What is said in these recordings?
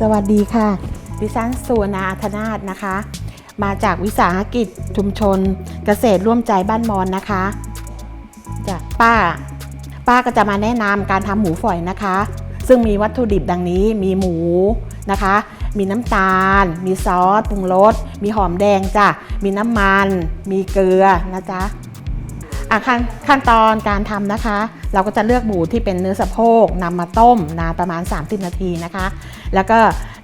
สวัสดีค่ะ ดิฉันสุวรรณาอัธนาถนะคะ มาจากวิสาหกิจชุมชน เกษตรร่วมใจบ้านมอนนะคะจากป้า ป้าก็จะมาแนะนำการทำหมูฝอยนะคะ ซึ่งมีวัตถุดิบดังนี้มีหมูนะคะ มีน้ำตาล มีซอสปรุงรสมีหอมแดงจ้ะมีน้ำมัน มีเกลือนะจ๊ะ อะขั้นขั้นตอนการทำนะคะ เราก็จะเลือกหมูที่เป็นเนื้อสะโพกนำมาต้มนานประมาณ 30 นาทีนะคะ แล้วก็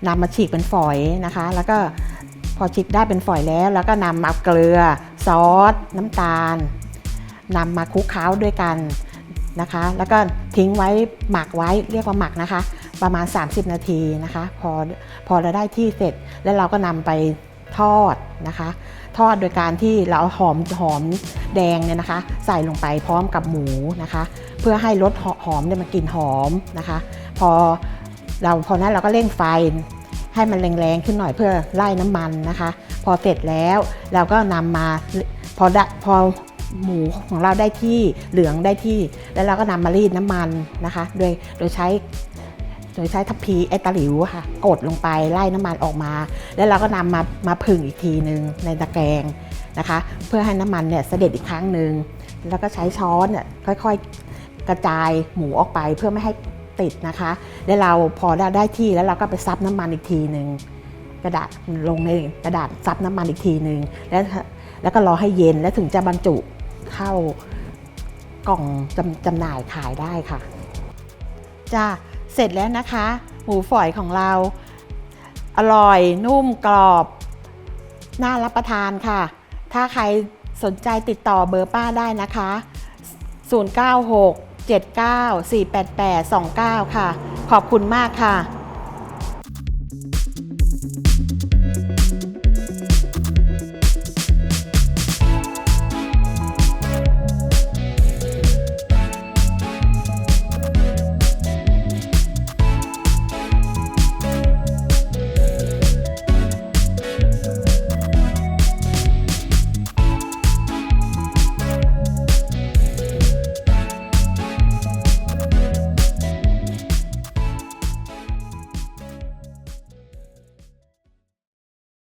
นำมาฉีกเป็นฝอยนะคะ แล้วก็พอฉีกได้เป็นฝอยแล้ว แล้วก็นำมาเกลือ ซอส น้ำตาลนำมาคลุกเคล้าด้วยกันนะคะ แล้วก็ทิ้งไว้หมักไว้เรียกว่าหมักนะคะ ประมาณ 30 นาทีนะคะ พอพอเราได้ที่เสร็จแล้วเราก็นำไป ทอดนะคะ ทอดโดยการที่เราเอาหอมหอมแดงเนี่ยนะคะ ใส่ลงไปพร้อมกับหมูนะคะ เพื่อให้รสหอมเนี่ยมันกลิ่นหอมนะคะ พอเราพอนั้นเราก็เร่งไฟให้มันแรงๆขึ้นหน่อยเพื่อไล่น้ำมันนะคะ พอเสร็จแล้วเราก็นำมาพอได้พอหมูของเราได้ที่เหลืองได้ที่ แล้วเราก็นำมารีดน้ำมันนะคะ โดยโดยใช้ โดยใช้ทัพพีไอตะหลิวค่ะ กดลงไปไล่น้ำมันออกมา แล้วเราก็นำมามาผึ่งอีกทีหนึ่งในตะแกรงนะคะ เพื่อให้น้ำมันเนี่ยเสด็จอีกครั้งหนึ่งแล้วก็ใช้ช้อนเนี่ยค่อยๆกระจายหมูออกไปเพื่อไม่ให้ติดนะคะ แล้วเราพอได้ได้ที่แล้วเราก็ไปซับน้ำมันอีกทีหนึ่งกระดาษลงในกระดาษซับน้ำมันอีกทีหนึ่งแล้วแล้วก็รอให้เย็นแล้วถึงจะบรรจุเข้ากล่องจำจำหน่ายขายได้ค่ะจ้า เสร็จแล้วนะคะ หมูฝอยของเรา อร่อยนุ่มกรอบ น่ารับประทานค่ะ ถ้าใครสนใจติดต่อเบอร์ป้าได้นะคะ 096 79 488 29 ค่ะ ขอบคุณมากค่ะ